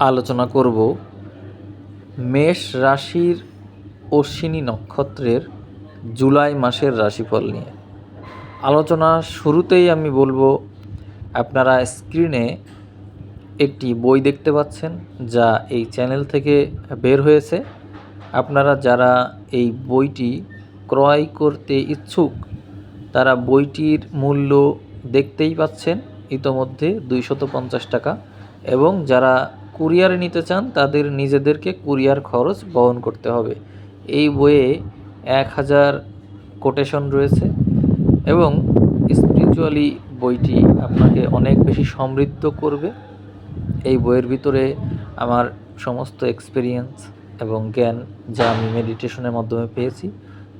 আলোচনা করব মেষ রাশির অশ্বিনী নক্ষত্রের জুলাই মাসের রাশিফল নিয়ে। আলোচনা শুরুতেই আমি বলব, আপনারা স্ক্রিনে একটি বই দেখতে পাচ্ছেন যা এই চ্যানেল থেকে বের হয়েছে। আপনারা যারা এই বইটি ক্রয় করতে ইচ্ছুক, তারা বইটির মূল্য দেখতেই পাচ্ছেন। ইতোমধ্যে দুইশত পঞ্চাশ টাকা এবং যারা কুরিয়ারে নিতে চান, তাদের নিজেদেরকে কুরিয়ার খরচ বহন করতে হবে। এই বইয়ে এক হাজার কোটেশন রয়েছে এবং স্পিরিচুয়ালি বইটি আপনাকে অনেক বেশি সমৃদ্ধ করবে। এই বইয়ের ভিতরে আমার সমস্ত এক্সপিরিয়েন্স এবং জ্ঞান যা আমি মেডিটেশনের মাধ্যমে পেয়েছি,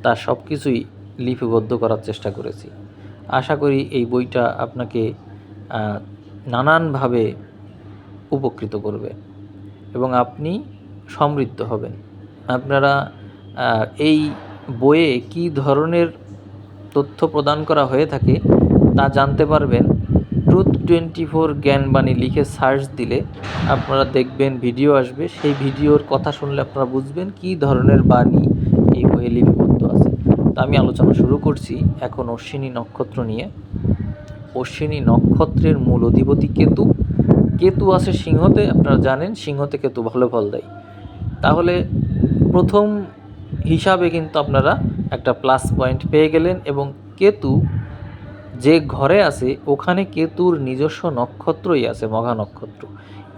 তা সব কিছুই লিপিবদ্ধ করার চেষ্টা করেছি। আশা করি এই বইটা আপনাকে নানানভাবে উপকৃত করবে এবং আপনি সমৃদ্ধ হবেন। আপনারা এই বইয়ে কী ধরনের তথ্য প্রদান করা হয়ে থাকে তা জানতে পারবেন। ট্রুথ টোয়েন্টি ফোর জ্ঞানবাণী লিখে সার্চ দিলে আপনারা দেখবেন ভিডিও আসবে। সেই ভিডিওর কথা শুনলে আপনারা বুঝবেন কী ধরনের বাণী এই বইয়ে লিপিবদ্ধ আছে। তা আমি আলোচনা শুরু করছি এখন অশ্বিনী নক্ষত্র নিয়ে। অশ্বিনী নক্ষত্রের মূল অধিপতি কেতু। কেতু আছে সিংহতে, আপনারা জানেন, সিংহতে কেতু ভালো ফল দেয়। তাহলে প্রথম হিসাবে কিন্তু আপনারা একটা প্লাস পয়েন্ট পেয়ে গেলেন এবং কেতু যে ঘরে আছে, ওখানে কেতুর নিজস্ব নক্ষত্রই আছে, মঘা নক্ষত্র।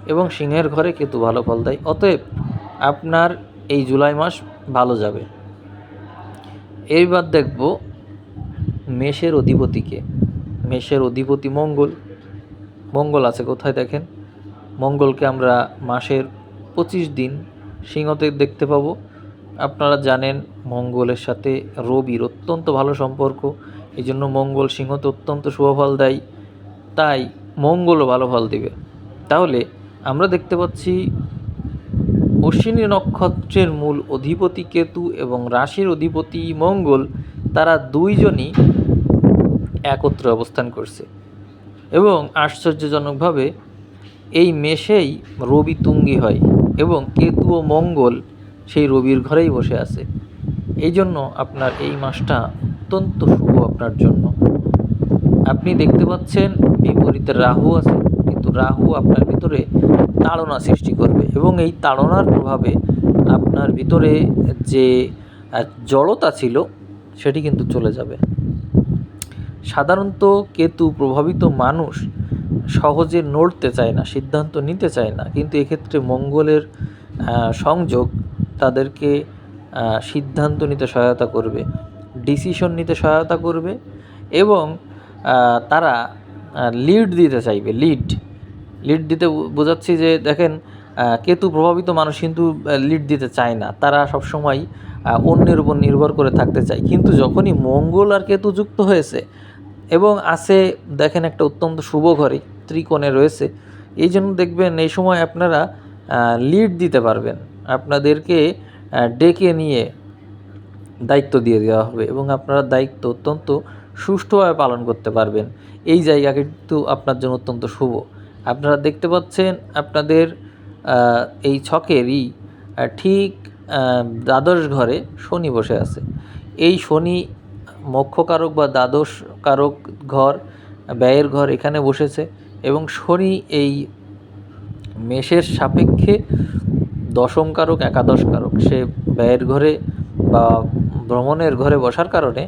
এবং সিংহের ঘরে কেতু ভালো ফল দেয়। অতএব আপনার এই জুলাই মাস ভালো যাবে। এইবার দেখব মেষের অধিপতিকে। মেষের অধিপতি মঙ্গল। মঙ্গল আছে, কোথায় দেখেন? মঙ্গলকে আমরা মাসের পঁচিশ দিন সিংহতে দেখতে পাবো। আপনারা জানেন মঙ্গলের সাথে রবির অত্যন্ত ভালো সম্পর্ক এই জন্য মঙ্গল সিংহতে অত্যন্ত শুভ ফল দেয়। তাই মঙ্গলও ভালো ফল দিবে। তাহলে আমরা দেখতে পাচ্ছি অশ্বিনী নক্ষত্রের মূল অধিপতি কেতু এবং রাশির অধিপতি মঙ্গল, তারা দুইজনই একত্রে অবস্থান করছে। এবং আশ্চর্যজনকভাবে এই মেষেই রবি তুঙ্গি হয় এবং কেতু ও মঙ্গল সেই রবির ঘরেই বসে আছে। এই জন্য আপনার এই মাসটা অত্যন্ত শুভ আপনার জন্য। আপনি দেখতে পাচ্ছেন বিপরীতে রাহু আছে, কিন্তু রাহু আপনার ভিতরে তাড়না সৃষ্টি করবে এবং এই তাড়নার প্রভাবে আপনার ভিতরে যে জড়তা ছিল সেটি কিন্তু চলে যাবে। সাধারণত কেতু প্রভাবিত মানুষ সহজে নড়তে চায় না, সিদ্ধান্ত নিতে চায় না। কিন্তু এক্ষেত্রে মঙ্গলের সংযোগ তাদেরকে সিদ্ধান্ত নিতে সহায়তা করবে ডিসিশন নিতে সহায়তা করবে এবং তারা লিড দিতে চাইবে লিড লিড দিতে বোঝাচ্ছি যে দেখেন কেতু প্রভাবিত মানুষ কিন্তু লিড দিতে চায় না। তারা সবসময় অন্যের উপর নির্ভর করে থাকতে চায়। কিন্তু যখনই মঙ্গল আর কেতু যুক্ত হয়েছে এবং আছে, দেখেন একটা অত্যন্ত শুভ ঘরে, ত্রিকোণে রয়েছে। এই জন্য দেখবেন এই সময় আপনারা লিড দিতে পারবেন। আপনাদেরকে ডেকে নিয়ে দায়িত্ব দিয়ে দেওয়া হবে এবং আপনারা দায়িত্ব অত্যন্ত সুষ্ঠুভাবে পালন করতে পারবেন। এই জায়গা কিন্তু আপনার জন্য অত্যন্ত শুভ। আপনারা দেখতে পাচ্ছেন আপনাদের এই ছকেরই ঠিক দ্বাদশ ঘরে শনি বসে আছে। এই শনি মোক্ষকারক বা দ্বাদশ কারক ঘর, ব্যয়ের ঘর এখানে বসেছে এবং শনি এই মেষের সাপেক্ষে দশম কারক একাদশ কারক সে ব্যয়ের ঘরে বা ভ্রমণের ঘরে বসার কারণে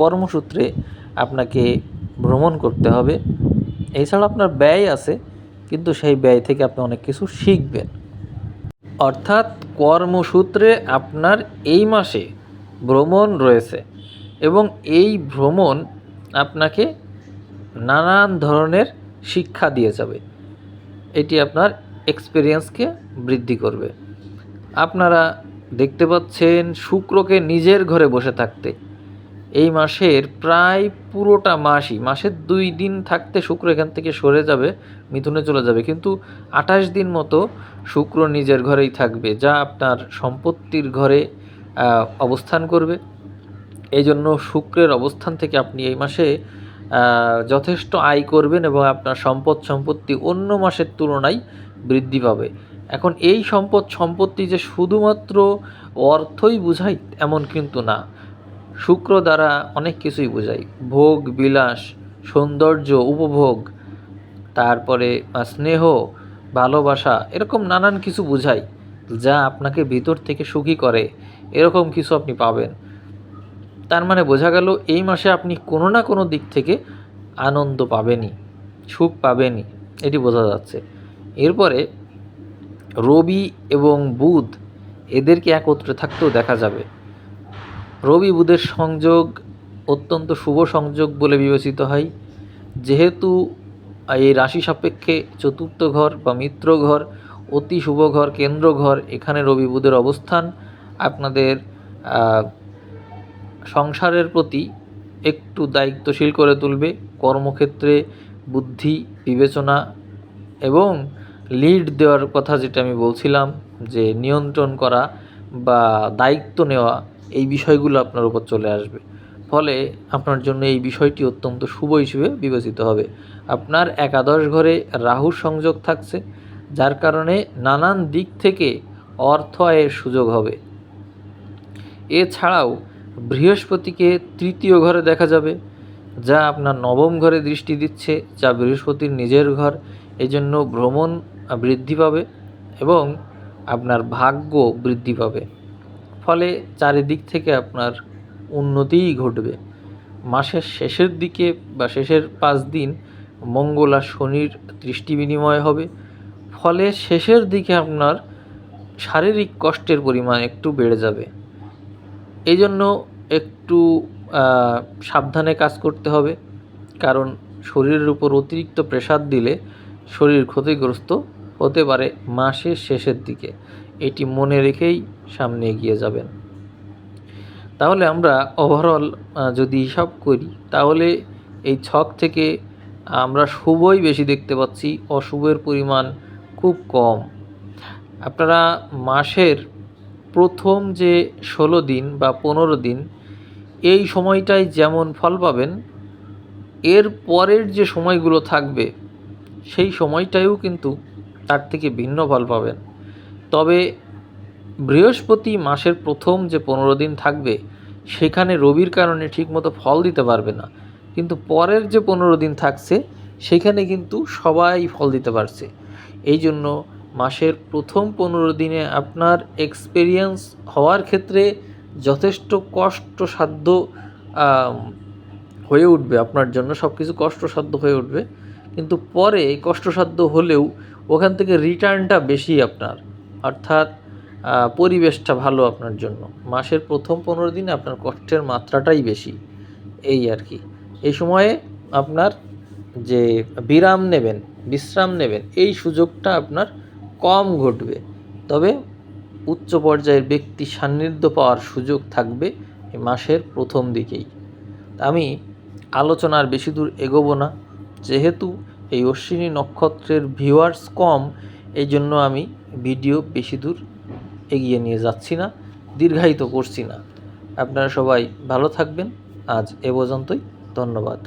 কর্মসূত্রে আপনাকে ভ্রমণ করতে হবে। এছাড়া আপনার ব্যয় আছে, কিন্তু সেই ব্যয় থেকে আপনি অনেক কিছু শিখবেন। অর্থাৎ কর্মসূত্রে আপনার এই মাসে ভ্রমণ রয়েছে এবং এই ভ্রমণ আপনাকে নানান ধরনের শিক্ষা দিয়ে যাবে। এটি আপনার এক্সপিরিয়েন্সকে বৃদ্ধি করবে। আপনারা দেখতে পাচ্ছেন শুক্রকে নিজের ঘরে বসে থাকতে। এই মাসের প্রায় পুরোটা মাসই, মাসের দুই দিন থাকতে শুক্র এখান থেকে সরে যাবে, মিথুনে চলে যাবে। কিন্তু আঠাশ দিন মতো শুক্র নিজের ঘরেই থাকবে, যা আপনার সম্পত্তির ঘরে অবস্থান করবে। এই জন্য শুক্রের অবস্থান থেকে আপনি এই মাসে যথেষ্ট আয় করবেন এবং আপনার সম্পদ সম্পত্তি অন্য মাসের তুলনায় বৃদ্ধি পাবে। এখন এই সম্পদ সম্পত্তি যে শুধুমাত্র অর্থই বোঝায় এমন কিন্তু না। শুক্র দ্বারা অনেক কিছুই বোঝায়। ভোগ, বিলাস, সৌন্দর্য, উপভোগ, তারপরে স্নেহ, ভালোবাসা, এরকম নানান কিছু বোঝায় যা আপনাকে ভিতর থেকে সুখী করে। এরকম কিছু আপনি পাবেন। তার মানে বোঝা গেল এই মাসে আপনি কোনো না কোনো দিক থেকে আনন্দ পাবেনই, সুখ পাবেনই, এটি বোঝা যাচ্ছে। এরপরে রবি এবং বুধ এদেরকে একত্রে থাকতেও দেখা যাবে। রবি বুধের সংযোগ অত্যন্ত শুভ সংযোগ বলে বিবেচিত হয়। যেহেতু এই রাশি সাপেক্ষে চতুর্থ ঘর বা মিত্র ঘর, অতি শুভ ঘর, কেন্দ্র ঘর, এখানে রবি বুধের অবস্থান। আপনাদের সংসারের প্রতি একটু দায়িত্বশীল করে তুলবে। কর্মক্ষেত্রে বুদ্ধি, বিবেচনা এবং লিড দেওয়ার কথা যেটা আমি বলছিলাম, যে নিয়ন্ত্রণ করা বা দায়িত্ব নেওয়া, এই বিষয়গুলো আপনার উপর চলে আসবে। ফলে আপনার জন্য এই বিষয়টি অত্যন্ত শুভ হিসেবে বিবেচিত হবে। আপনার একাদশ ঘরে রাহুর সংযোগ থাকছে, যার কারণে নানান দিক থেকে অর্থ আয়ের সুযোগ হবে। এছাড়াও বৃহস্পতিকে তৃতীয় ঘরে দেখা যাবে, যা আপনার নবম ঘরে দৃষ্টি দিচ্ছে, যা বৃহস্পতির নিজের ঘর এই জন্য ভ্রমণ বৃদ্ধি পাবে এবং আপনার ভাগ্য বৃদ্ধি পাবে। ফলে চারিদিক থেকে আপনার উন্নতিই ঘটবে। মাসের শেষের দিকে বা শেষের পাঁচ দিন মঙ্গল আর শনির দৃষ্টি বিনিময় হবে। ফলে শেষের দিকে আপনার শারীরিক কষ্টের পরিমাণ একটু বেড়ে যাবে। এই জন্য একটু সাবধানে কাজ করতে হবে। কারণ শরীরের উপর অতিরিক্ত প্রেসার দিলে শরীর ক্ষতিগ্রস্ত হতে পারে মাসের শেষের দিকে। এটি মনে রেখেই সামনে এগিয়ে যাবেন। তাহলে আমরা ওভারঅল যদি হিসাব করি, তাহলে এই ছক থেকে আমরা শুভই বেশি দেখতে পাচ্ছি। অশুভের পরিমাণ খুব কম। আপনারা মাসের প্রথম যে ষোলো দিন বা পনেরো দিন, এই সময়টায় যেমন ফল পাবেন, এর পরের যে সময়গুলো থাকবে, সেই সময়টায়ও কিন্তু তার থেকে ভিন্ন ফল পাবেন। তবে বৃহস্পতি মাসের প্রথম যে পনেরো দিন থাকবে, সেখানে রবির কারণে ঠিকমতো ফল দিতে পারবে না। কিন্তু পরের যে পনেরো দিন থাকছে, সেখানে কিন্তু সবাই ফল দিতে পারছে। এই জন্য মাসের প্রথম পনেরো দিনে আপনার এক্সপেরিয়েন্স হওয়ার ক্ষেত্রে যথেষ্ট কষ্টসাধ্য হয়ে উঠবে। আপনার জন্য সব কিছু কষ্টসাধ্য হয়ে উঠবে। কিন্তু পরে কষ্টসাধ্য হলেও ওখান থেকে রিটার্নটা বেশি আপনার। অর্থাৎ পরিবেশটা ভালো আপনার জন্য। মাসের প্রথম পনেরো দিনে আপনার কষ্টের মাত্রাটাই বেশি। এই আর কি। এই সময়ে আপনার যে বিরাম নেবেন, বিশ্রাম নেবেন, এই সুযোগটা আপনার কম ঘটবে, তবে উচ্চ পর্যায়ের ব্যক্তি সান্নিধ্য পাওয়ার সুযোগ থাকবে এই মাসের প্রথম দিকেই। আমি আলোচনার বেশি দূর এগোবো না, যেহেতু এই অশ্বিনী নক্ষত্রের ভিউয়ার্স কম এই জন্য আমি ভিডিও বেশি দূর এগিয়ে নিয়ে যাচ্ছি না, দীর্ঘায়িত করছি না। আপনারা সবাই ভালো থাকবেন, আজ এ পর্যন্তই, ধন্যবাদ।